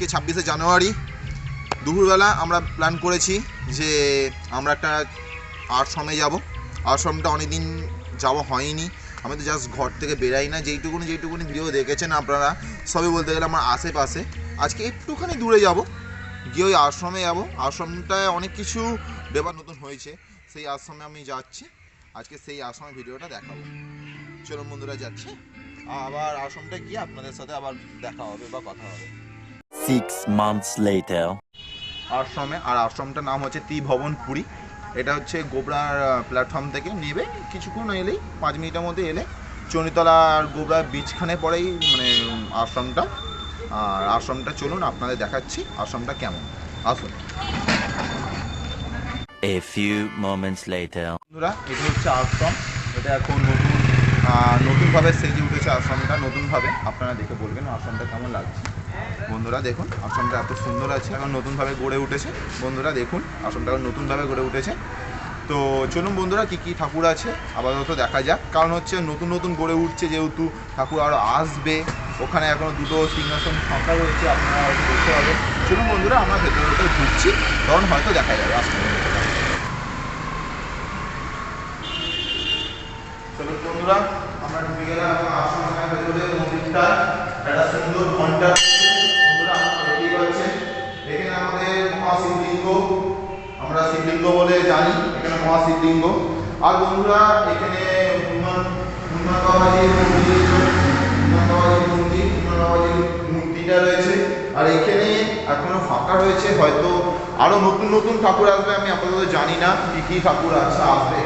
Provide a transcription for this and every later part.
আজকে ছাব্বিশে জানুয়ারি। দুপুরবেলা আমরা প্ল্যান করেছি যে আমরা একটা আশ্রমে যাব। আশ্রমটা অনেকদিন যাওয়া হয়নি। আমি তো জাস্ট ঘর থেকে বেরাই না। যেইটুকুনি যেইটুকুনি ভিডিও দেখেছেন আপনারা, সবই বলতে গেলে আমার আশেপাশে। আজকে একটুখানি দূরে যাব, গিয়ে ওই আশ্রমে যাব। আশ্রমটায় অনেক কিছু ব্যাপার নতুন হয়েছে। সেই আশ্রমে আমি যাচ্ছি। আজকে সেই আশ্রমের ভিডিওটা দেখাবো। চলুন বন্ধুরা, যাচ্ছি। আবার আশ্রমটা গিয়ে আপনাদের সাথে আবার দেখা হবে বা কথা হবে। Six months later. আশ্রমে আর আশ্রমটার নাম হচ্ছে ত্রিভবন পুরী এটা হচ্ছে গোবরার প্ল্যাটফর্ম থেকে নেবে। কিছুক্ষণ এলেই পাঁচ মিনিটের মধ্যে এলে চনিতলা আর গোবরা বীজখানে পরেই মানে আশ্রমটা। আর আশ্রমটা চলুন আপনাদের দেখাচ্ছি আশ্রমটা কেমন। আসুন। A few moments later. বন্ধুরা এটা হচ্ছে আশ্রম। এটা এখন নতুন নতুনভাবে সেজে উঠেছে আশ্রমটা নতুনভাবে, আপনারা দেখে বলবেন আশ্রমটা কেমন লাগছে। বন্ধুরা দেখুন আশ্রমটা এত সুন্দর আছে, এখন নতুনভাবে গড়ে উঠেছে। বন্ধুরা দেখুন আশ্রমটা এখন নতুনভাবে গড়ে উঠেছে। তো চলুন বন্ধুরা, কী কী ঠাকুর আছে, আপাতত দেখা যাক। কারণ হচ্ছে নতুন নতুন গড়ে উঠছে যেহেতু, ঠাকুর আরও আসবে। ওখানে এখনও দুটো সিংহাসন ফাঁকা রয়েছে, আপনারা দেখতে পাবেন। চলুন বন্ধুরা, আমরা ভেতরে ভেতরে ঢুকছি তখন হয়তো দেখা যাবে আসতে চলুন বন্ধুরা ঢুকে মন্দিরটা একটা সুন্দর ঘণ্টা এখানে আমাদের আমরা শিবলিঙ্গ বলে জানি, এখানে মহাশিবলিঙ্গ আর বন্ধুরা, এখানে রয়েছে। আর এখানে ফাঁকা রয়েছে, হয়তো আরও নতুন নতুন ঠাকুর আসবে, আমি আপাতত জানি না কি কি ঠাকুর আছে, আসবে।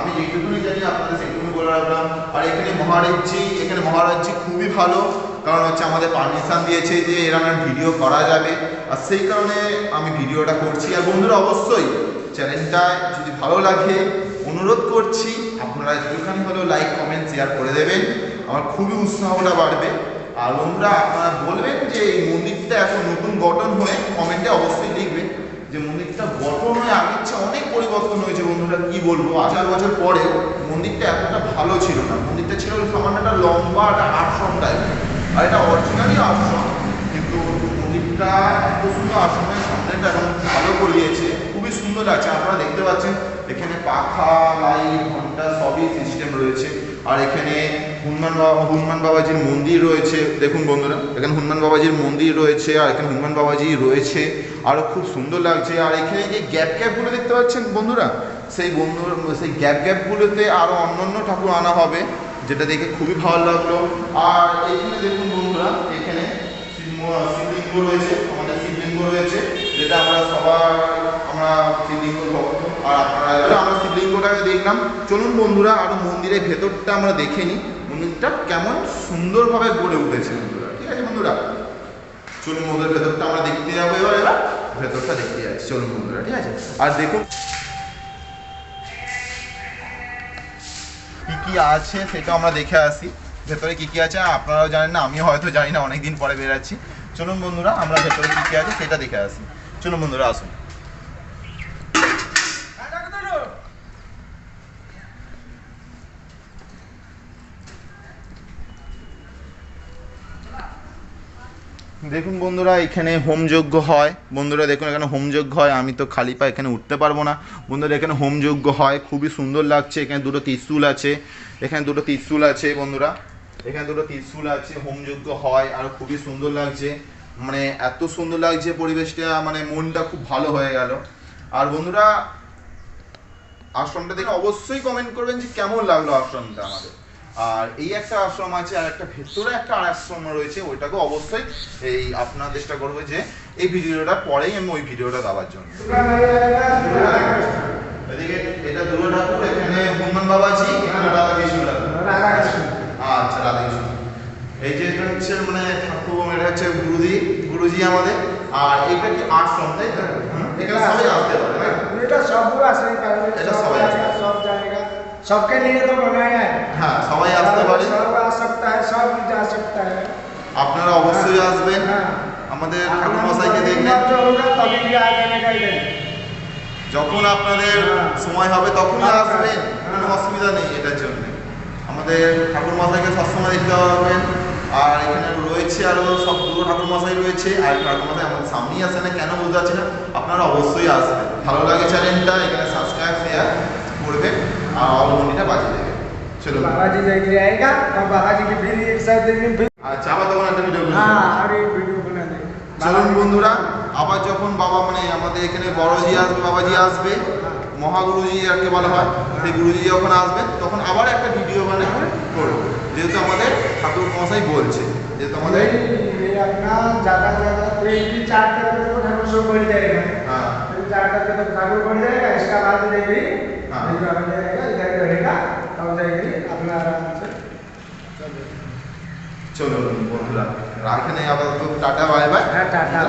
আমি যেটুকুনি জানি আপনাদের সেটুকুনি বলে রাখলাম। আর এখানে মহারাজ্যি এখানে মহারাজ্যি খুবই ভালো। কারণ হচ্ছে আমাদের পারমিশন দিয়েছে যে এরকম ভিডিও করা যাবে। আর সেই কারণে আমি ভিডিওটা করছি। আর বন্ধুরা, অবশ্যই চ্যানেলটা যদি ভালো লাগে, অনুরোধ করছি, আপনারা একটুখানি হলেও লাইক কমেন্ট শেয়ার করে দেবেন। আমার খুবই উৎসাহটা বাড়বে। আর বন্ধুরা, আপনারা বলবেন যে এই মন্দিরটা এখন নতুন গঠন হয়ে কমেন্টে অবশ্যই লিখবেন যে মন্দিরটা গঠন হয়ে আগের চেয়ে অনেক পরিবর্তন হয়েছে বন্ধুরা, কি বলব? হাজার বছর পরেও মন্দিরটা এতটা ভালো ছিল না। মন্দিরটা ছিল সামান্য একটা লম্বা একটা আশ্রম টাইপ আর এটা অরিজিনালি আশ্রম, কিন্তু মন্দিরটা এত সুন্দর আশ্রমের সামনেটা এখন ভালো করিয়েছে খুবই সুন্দর লাগছে আপনারা দেখতে পাচ্ছেন। এখানে পাখা, লাইট, ঘণ্টা, সবই সিস্টেম রয়েছে। আর এখানে হনুমান বাবা হনুমান বাবাজির মন্দির রয়েছে। দেখুন বন্ধুরা, এখানে হনুমান বাবাজির মন্দির রয়েছে, আর এখানে হনুমান বাবাজি রয়েছে। আরও খুব সুন্দর লাগছে। আর এখানে যে গ্যাপ গ্যাপগুলো দেখতে পাচ্ছেন বন্ধুরা, সেই বন্ধু সেই গ্যাপ গ্যাপগুলোতে আরও অন্যান্য ঠাকুর আনা হবে, যেটা দেখে খুবই ভালো লাগল। আর এখানে দেখুন বন্ধুরা, এখানে শিব- শিবলিঙ্গ রয়েছে, আমাদের শিবলিঙ্গ রয়েছে, যেটা আমরা সবার আমরা শিবলিঙ্গ ভক্ত। আর আপনারা আমরা শিবলিঙ্গটাকে দেখলাম। চলুন বন্ধুরা, আরও মন্দিরের ভেতরটা আমরা দেখে নিই। মন্দিরটা কেমন সুন্দরভাবে গড়ে উঠেছে বন্ধুরা। ঠিক আছে বন্ধুরা? চলুন মন্দিরের ভেতরটা আমরা দেখতে যাব এবার। ভেতরটা দেখতে যাচ্ছি চলুন বন্ধুরা, ঠিক আছে? আর দেখুন। কি কি আছে সেটা আমরা দেখে আসি। ভেতরে কি কি আছে আপনারাও জানেন না, আমিও হয়তো জানি না, অনেকদিন পরে বেরাচ্ছি চলুন বন্ধুরা, আমরা ভেতরে কি কি আছে সেটা দেখে আসি। চলুন বন্ধুরা, আসুন। দেখুন বন্ধুরা, এখানে হোমযজ্ঞ হয়। বন্ধুরা, দেখুন এখানে হোমযজ্ঞ হয়। আমি তো খালি পা এখানে উঠতে পারব না। বন্ধুরা, এখানে হোমযজ্ঞ হয়। খুবই সুন্দর লাগছে। এখানে দুটো ত্রিশূল আছে। এখানে দুটো ত্রিশূল আছে, বন্ধুরা। এখানে দুটো ত্রিশূল আছে, হোমযজ্ঞ হয়। আর খুবই সুন্দর লাগছে। মানে এত সুন্দর লাগছে পরিবেশটা। মানে মনটা খুব ভালো হয়ে গেল। আর বন্ধুরা আশ্রমটা দেখে অবশ্যই কমেন্ট করবেন যে কেমন লাগল আশ্রমটা আমাদের। আর এই একটা আশ্রম আছে আর একটা ভেতরে একটা আর আশ্রম রয়েছে ওইটাকে অবশ্যই এই আপনার চেষ্টা করবে যে এই ভিডিওটা পরেই আমি ওই ভিডিওটা দেওয়ার জন্য। এদিকে এটা দুর্গা ঠাকুর এখানে হনুমান বাবাজি এখানে রাধা কৃষ্ণ আচ্ছা রাধা কৃষ্ণ। এই যে এটা হচ্ছে মানে ঠাকুর এটা হচ্ছে গুরুজি গুরুজি আমাদের। আর এটা কি আশ্রম তাই তো? হ্যাঁ। সবাই আসতে পারে এটা সব আসতে পারে এটা সবাই সব জায়গা সবকে নিয়ে তো মনে হয় হ্যাঁ সবাই আসতে পারে। আপনারা অবশ্যই আসবেন। আমাদের ঠাকুরমশাইকে দেখবেন। যখন আপনাদের সময় হবে তখনই আসবেন। কোনো অসুবিধা নেই এটার জন্য। আমাদের ঠাকুরমশাইকে সবসময় দেখতে পাবেন আর এখানে রয়েছে আরও সব পুরো ঠাকুরমশাই রয়েছে। আর ঠাকুরমশাই আমাদের সামনেই আসে না কেন বুঝতে পারছি না। আপনারা অবশ্যই আসবেন। ভালো লাগে চ্যানেলটা এখানে সাবস্ক্রাইব শেয়ার করবেন। আর অলমনিটা বাজিয়ে দেবেন। চলুন बाबा जी जाएंगे आएगा तब बाबा जी की फिर एक साथ देंगे फिर আচ্ছা আবার তখন একটা ভিডিও हाँ और एक वीडियो बना देंगे চলুন বন্ধুরা আবার যখন বাবা মানে আমাদের এখানে বড়জি আসবে বাবাজি আসবে মহাগুরুজি আর কি বলা হয় সেই গুরুজি যখন আসবেন তখন আবার একটা ভিডিও মানে করবো যেহেতু আমাদের ঠাকুর মশাই বলছে যেহেতু আমাদের नहीं ये अपना ज्यादा ज्यादा एक की चार करके तो ठाकुर सब बढ़ जाएगा হ্যাঁ फिर चार करके तो ठाकुर बढ़ जाएगा इसका बाद जाएगी हाँ। फिर बाबा जाएगा इधर रहेगा চলুন বন্ধুরা রাখেন আপাতত। Tata bye bye. হ্যাঁ টাটা।